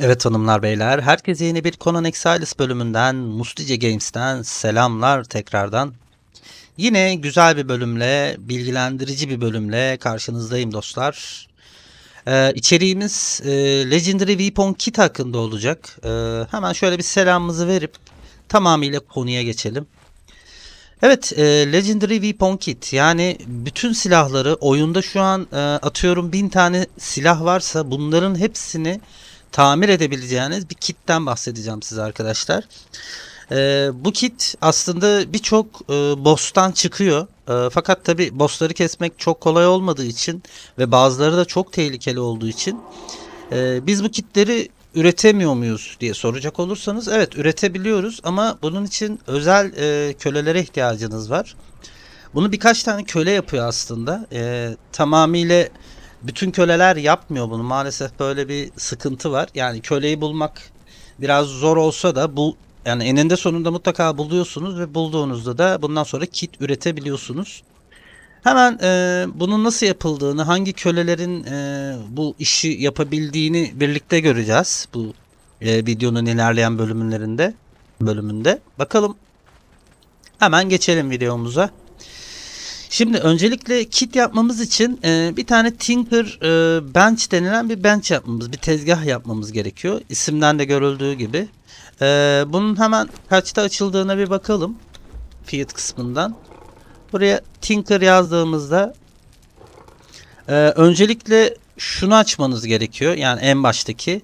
Evet hanımlar beyler, herkese yeni bir Conan Exiles bölümünden, Mustice Games'ten selamlar tekrardan. Yine güzel bir bölümle, bilgilendirici bir bölümle karşınızdayım dostlar. Ee, içeriğimiz e, Legendary Weapon Kit hakkında olacak. Ee, hemen şöyle bir selamımızı verip tamamıyla konuya geçelim. Evet, e, Legendary Weapon Kit yani bütün silahları oyunda şu an e, atıyorum bin tane silah varsa bunların hepsini tamir edebileceğiniz bir kitten bahsedeceğim size arkadaşlar. Ee, bu kit aslında birçok e, boss'tan çıkıyor. E, fakat tabi boss'ları kesmek çok kolay olmadığı için ve bazıları da çok tehlikeli olduğu için e, biz bu kitleri üretemiyor muyuz diye soracak olursanız evet üretebiliyoruz ama bunun için özel e, kölelere ihtiyacınız var. Bunu birkaç tane köle yapıyor aslında. E, tamamıyla bütün köleler yapmıyor bunu. Maalesef böyle bir sıkıntı var. Yani köleyi bulmak biraz zor olsa da bu yani eninde sonunda mutlaka buluyorsunuz ve bulduğunuzda da bundan sonra kit üretebiliyorsunuz. Hemen e, bunun nasıl yapıldığını, hangi kölelerin e, bu işi yapabildiğini birlikte göreceğiz bu e, videonun ilerleyen bölümlerinde bölümünde. Bakalım. Hemen geçelim videomuza. Şimdi öncelikle kit yapmamız için e, bir tane Tinker e, Bench denilen bir bench yapmamız, bir tezgah yapmamız gerekiyor. İsimden de görüldüğü gibi. E, bunun hemen kaçta açıldığına bir bakalım. Fiyat kısmından. Buraya Tinker yazdığımızda e, öncelikle şunu açmanız gerekiyor. Yani en baştaki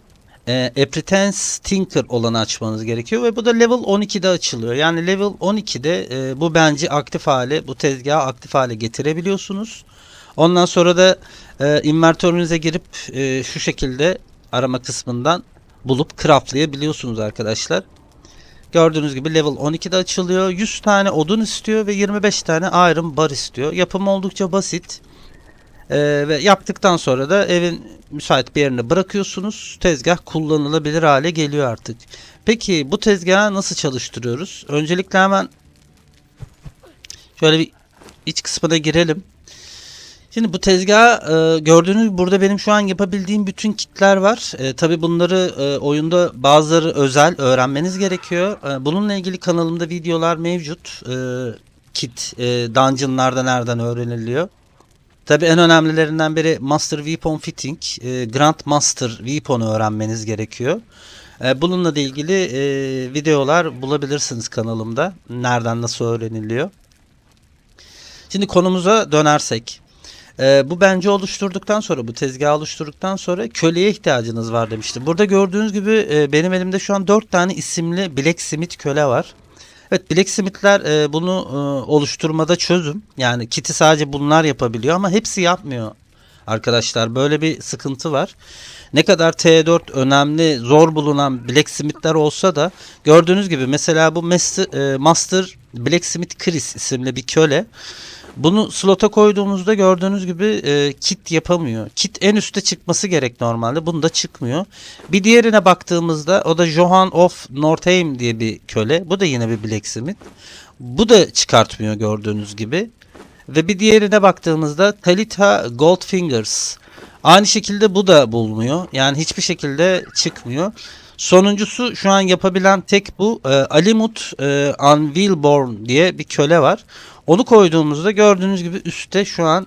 e, A Pretense Tinker olanı açmanız gerekiyor ve bu da level 12'de açılıyor. Yani level 12'de e, bu benci aktif hale, bu tezgahı aktif hale getirebiliyorsunuz. Ondan sonra da e, inventörünüze girip e, şu şekilde arama kısmından bulup craftlayabiliyorsunuz arkadaşlar. Gördüğünüz gibi level 12'de açılıyor. 100 tane odun istiyor ve 25 tane iron bar istiyor. Yapımı oldukça basit. Ee, ve yaptıktan sonra da evin müsait bir yerine bırakıyorsunuz. Tezgah kullanılabilir hale geliyor artık. Peki bu tezgahı nasıl çalıştırıyoruz? Öncelikle hemen şöyle bir iç kısmına girelim. Şimdi bu tezgah e, gördüğünüz burada benim şu an yapabildiğim bütün kitler var. E, Tabi bunları e, oyunda bazıları özel öğrenmeniz gerekiyor. E, bununla ilgili kanalımda videolar mevcut. E, kit e, dungeonlarda nereden öğreniliyor. Tabi en önemlilerinden biri Master Weapon Fitting, e, Grand Master Weapon'u öğrenmeniz gerekiyor. E, bununla da ilgili e, videolar bulabilirsiniz kanalımda. Nereden nasıl öğreniliyor. Şimdi konumuza dönersek. E, bu bence oluşturduktan sonra, bu tezgahı oluşturduktan sonra köleye ihtiyacınız var demiştim. Burada gördüğünüz gibi e, benim elimde şu an 4 tane isimli Blacksmith köle var. Evet Blacksmith'ler e, bunu e, oluşturmada çözüm. Yani kiti sadece bunlar yapabiliyor ama hepsi yapmıyor arkadaşlar. Böyle bir sıkıntı var. Ne kadar T4 önemli, zor bulunan Blacksmith'ler olsa da gördüğünüz gibi mesela bu Master, e, Master Blacksmith Chris isimli bir köle. Bunu slota koyduğumuzda gördüğünüz gibi e, kit yapamıyor. Kit en üste çıkması gerek normalde. Bunda çıkmıyor. Bir diğerine baktığımızda o da Johan of Northeim diye bir köle. Bu da yine bir blacksmith. Bu da çıkartmıyor gördüğünüz gibi. Ve bir diğerine baktığımızda Talita Goldfingers. Aynı şekilde bu da bulmuyor. Yani hiçbir şekilde çıkmıyor. Sonuncusu şu an yapabilen tek bu. E, Alimut e, Unwillborn diye bir köle var. Onu koyduğumuzda gördüğünüz gibi üstte şu an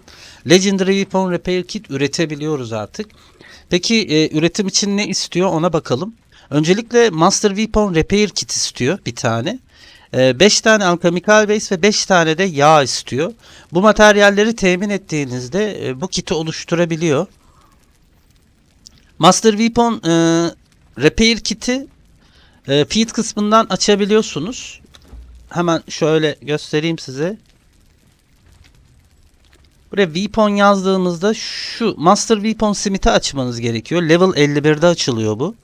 Legendary Weapon Repair Kit üretebiliyoruz artık. Peki e, üretim için ne istiyor ona bakalım. Öncelikle Master Weapon Repair Kit istiyor bir tane. 5 e, tane alchemical base ve 5 tane de yağ istiyor. Bu materyalleri temin ettiğinizde e, bu kiti oluşturabiliyor. Master Weapon e, Repair Kit'i e, feed kısmından açabiliyorsunuz. Hemen şöyle göstereyim size. Buraya Weapon yazdığınızda şu Master Weapon Smith'i açmanız gerekiyor. Level 51'de açılıyor bu.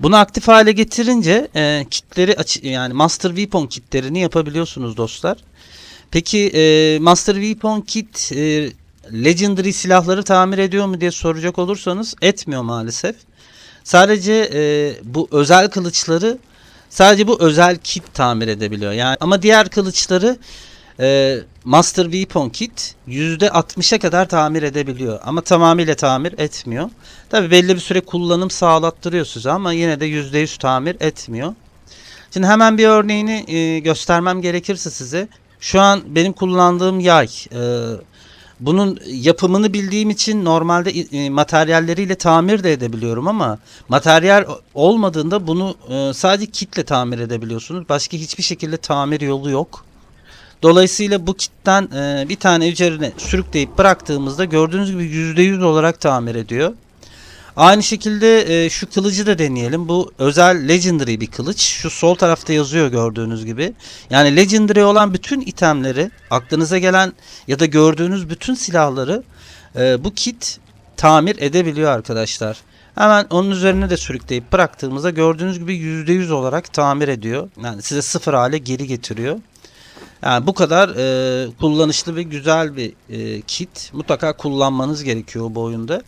Bunu aktif hale getirince e, kitleri aç yani Master Weapon kitlerini yapabiliyorsunuz dostlar. Peki e, Master Weapon kit e, Legendary silahları tamir ediyor mu diye soracak olursanız etmiyor maalesef. Sadece e, bu özel kılıçları Sadece bu özel kit tamir edebiliyor. Yani ama diğer kılıçları e, Master Weapon Kit %60'a kadar tamir edebiliyor. Ama tamamıyla tamir etmiyor. Tabi belli bir süre kullanım sağlattırıyor size ama yine de %100 tamir etmiyor. Şimdi hemen bir örneğini e, göstermem gerekirse size. Şu an benim kullandığım yay. E, bunun yapımını bildiğim için normalde e, materyalleriyle tamir de edebiliyorum ama materyal olmadığında bunu e, sadece kitle tamir edebiliyorsunuz. Başka hiçbir şekilde tamir yolu yok. Dolayısıyla bu kitten e, bir tane üzerine sürükleyip bıraktığımızda gördüğünüz gibi %100 olarak tamir ediyor. Aynı şekilde e, şu kılıcı da deneyelim. Bu özel legendary bir kılıç. Şu sol tarafta yazıyor gördüğünüz gibi. Yani legendary olan bütün itemleri, aklınıza gelen ya da gördüğünüz bütün silahları e, bu kit tamir edebiliyor arkadaşlar. Hemen onun üzerine de sürükleyip bıraktığımızda gördüğünüz gibi %100 olarak tamir ediyor. Yani size sıfır hale geri getiriyor. Yani bu kadar e, kullanışlı ve güzel bir e, kit. Mutlaka kullanmanız gerekiyor bu oyunda.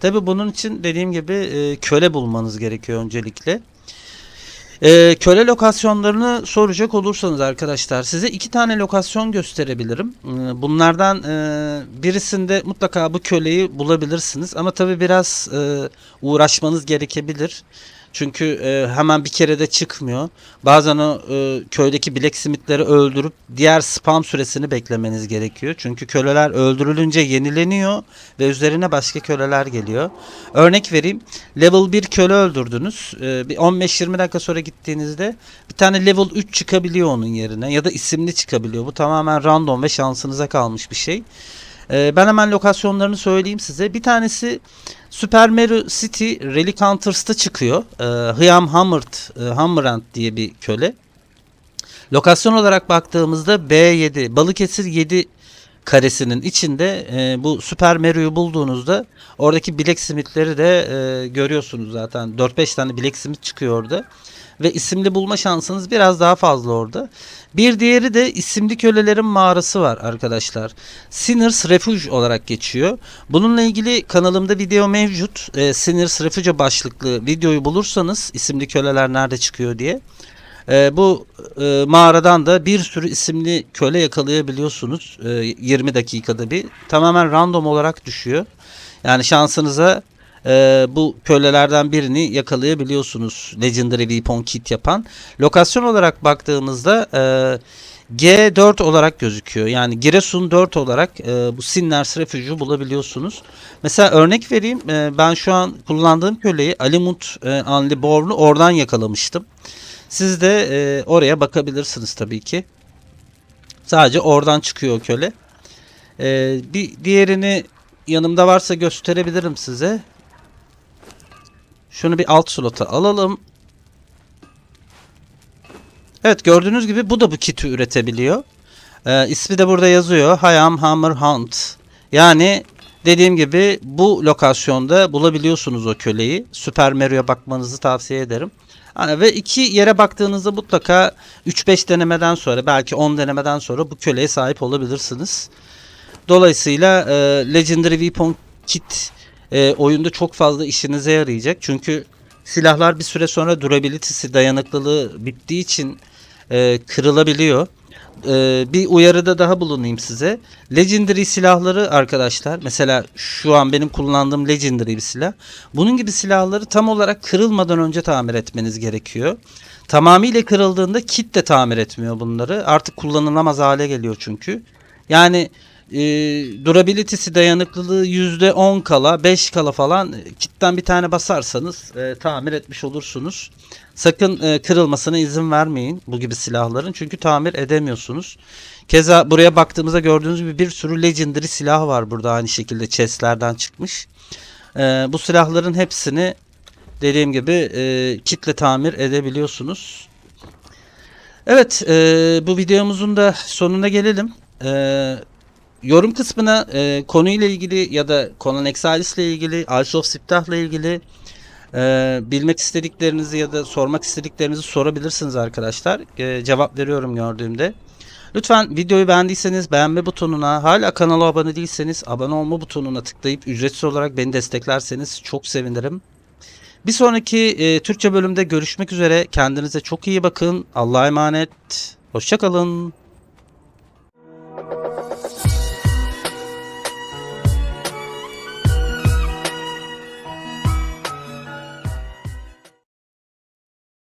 Tabi bunun için dediğim gibi e, köle bulmanız gerekiyor öncelikle. E, köle lokasyonlarını soracak olursanız arkadaşlar size iki tane lokasyon gösterebilirim. E, bunlardan e, birisinde mutlaka bu köleyi bulabilirsiniz. Ama tabi biraz e, uğraşmanız gerekebilir. Çünkü e, hemen bir kerede çıkmıyor. Bazen o e, köydeki blacksmithleri öldürüp diğer spam süresini beklemeniz gerekiyor. Çünkü köleler öldürülünce yenileniyor ve üzerine başka köleler geliyor. Örnek vereyim. Level 1 köle öldürdünüz. E, bir 15-20 dakika sonra gittiğinizde bir tane level 3 çıkabiliyor onun yerine ya da isimli çıkabiliyor. Bu tamamen random ve şansınıza kalmış bir şey. E, ben hemen lokasyonlarını söyleyeyim size. Bir tanesi Super Mario City Relic Hunters'ta çıkıyor. E, Hyam Hammert, e, Hammerant diye bir köle. Lokasyon olarak baktığımızda B7, Balıkesir 7 karesinin içinde e, bu Super Mario'yu bulduğunuzda oradaki Blacksmith'leri de e, görüyorsunuz zaten. 4-5 tane Blacksmith çıkıyor orada. Ve isimli bulma şansınız biraz daha fazla orada. Bir diğeri de isimli kölelerin mağarası var arkadaşlar. Sinners Refuge olarak geçiyor. Bununla ilgili kanalımda video mevcut. E, Sinners Refuge başlıklı videoyu bulursanız isimli köleler nerede çıkıyor diye. E, bu e, mağaradan da bir sürü isimli köle yakalayabiliyorsunuz. E, 20 dakikada bir. Tamamen random olarak düşüyor. Yani şansınıza e, bu kölelerden birini yakalayabiliyorsunuz. Legendary Weapon Kit yapan. Lokasyon olarak baktığımızda e, G4 olarak gözüküyor. Yani Giresun 4 olarak e, bu Sinners Refuge'u bulabiliyorsunuz. Mesela örnek vereyim. E, ben şu an kullandığım köleyi Alimut e, Anli Borlu oradan yakalamıştım. Siz de e, oraya bakabilirsiniz tabii ki. Sadece oradan çıkıyor köle. E, bir diğerini yanımda varsa gösterebilirim size. Şunu bir alt slota alalım. Evet gördüğünüz gibi bu da bu kiti üretebiliyor. Ee, ismi de burada yazıyor. Hayam Hammer Hunt. Yani dediğim gibi bu lokasyonda bulabiliyorsunuz o köleyi. Super Mario'ya bakmanızı tavsiye ederim. Yani ve iki yere baktığınızda mutlaka 3-5 denemeden sonra belki 10 denemeden sonra bu köleye sahip olabilirsiniz. Dolayısıyla e, Legendary Weapon Kit e, oyunda çok fazla işinize yarayacak. Çünkü silahlar bir süre sonra durability'si, dayanıklılığı bittiği için e, kırılabiliyor. E, bir uyarıda daha bulunayım size. Legendary silahları arkadaşlar, mesela şu an benim kullandığım Legendary bir silah. Bunun gibi silahları tam olarak kırılmadan önce tamir etmeniz gerekiyor. Tamamıyla kırıldığında kit de tamir etmiyor bunları. Artık kullanılamaz hale geliyor çünkü. Yani e, durability'si dayanıklılığı %10 kala 5 kala falan e, kitten bir tane basarsanız e, tamir etmiş olursunuz. Sakın e, kırılmasına izin vermeyin bu gibi silahların çünkü tamir edemiyorsunuz. Keza buraya baktığımızda gördüğünüz gibi bir sürü legendary silah var burada aynı şekilde chestlerden çıkmış. E, bu silahların hepsini dediğim gibi e, kitle tamir edebiliyorsunuz. Evet e, bu videomuzun da sonuna gelelim. E, yorum kısmına e, konuyla ilgili ya da Conan Exiles ile ilgili, Ice of ilgili e, bilmek istediklerinizi ya da sormak istediklerinizi sorabilirsiniz arkadaşlar. E, cevap veriyorum gördüğümde. Lütfen videoyu beğendiyseniz beğenme butonuna, hala kanala abone değilseniz abone olma butonuna tıklayıp ücretsiz olarak beni desteklerseniz çok sevinirim. Bir sonraki e, Türkçe bölümde görüşmek üzere. Kendinize çok iyi bakın. Allah'a emanet. Hoşçakalın.